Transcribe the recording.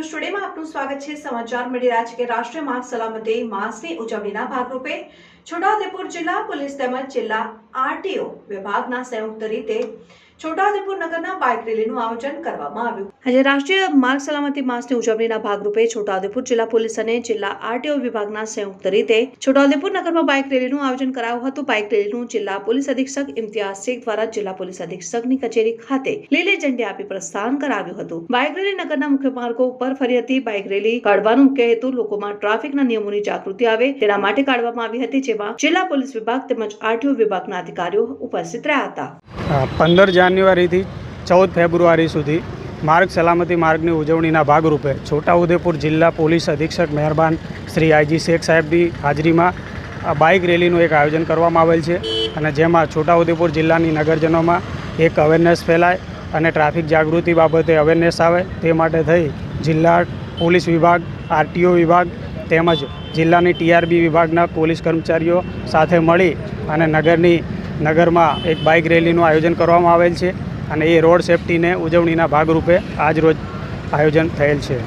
News ટુડેમાં આપનું સ્વાગત છે. સમાચાર મળી રહ્યા છે કે રાષ્ટ્રીય માર્ગ સલામતી માસની ઉજવણીના ભાગરૂપે છોટાઉદેપુર જિલ્લા પોલીસ તેમજ જિલ્લા આરટીઓ વિભાગના સંયુક્ત રીતે છોટાઉદેપુર નગરના બાઇક રેલીનું આયોજન કરવામાં આવ્યું. આજે રાષ્ટ્રીય માર્ગ સલામતી માસની ઉજવણીના ભાગરૂપે છોટાઉદેપુર જિલ્લા પોલીસ અને જિલ્લા આરટીઓ વિભાગના સંયુક્ત રીતે છોટાઉદેપુર નગરમાં બાઇક રેલીનું આયોજન કરાયું હતું. બાઇક રેલીનું જિલ્લા પોલીસ અધિક્ષક ઇમ્તિયાઝ શેખ દ્વારા જિલ્લા પોલીસ અધિક્ષકની કચેરી ખાતે લીલી ઝંડી આપી પ્રસ્થાન કરાવ્યું હતું. બાઇક રેલી નગરના મુખ્ય માર્ગો ઉપર ફરી હતી. બાઇક રેલી કાઢવાનો મુખ્ય હેતુ લોકોમાં ટ્રાફિકના નિયમોની જાગૃતિ આવે તેના માટે કાઢવામાં આવી હતી જેમાં જિલ્લા પોલીસ વિભાગ તેમજ આરટીઓ વિભાગના અધિકારીઓ ઉપસ્થિત રહ્યા હતા. પંદર જાન્યુઆરીથી ચૌદ ફેબ્રુઆરી સુધી માર્ગ સલામતી માર્ગની ઉજવણીના ભાગરૂપે છોટાઉદેપુર જિલ્લા પોલીસ અધિક્ષક મહેરબાન શ્રી આઈજી શેખ સાહેબની હાજરીમાં બાઇક રેલીનું એક આયોજન કરવામાં આવેલ છે અને જેમાં છોટાઉદેપુર જિલ્લાની નગરજનોમાં એક અવેરનેસ ફેલાય અને ટ્રાફિક જાગૃતિ બાબતે અવેરનેસ આવે તે માટે થઈ જિલ્લા પોલીસ વિભાગ, આરટીઓ વિભાગ તેમજ જિલ્લાની ટીઆરબી વિભાગના પોલીસ કર્મચારીઓ સાથે મળી અને નગરની નગરમાં એક બાઇક રેલીનું આયોજન કરવામાં આવેલ છે અને એ રોડ સેફટીને ઉજવણીના ભાગરૂપે આજ રોજ આયોજન થયેલ છે.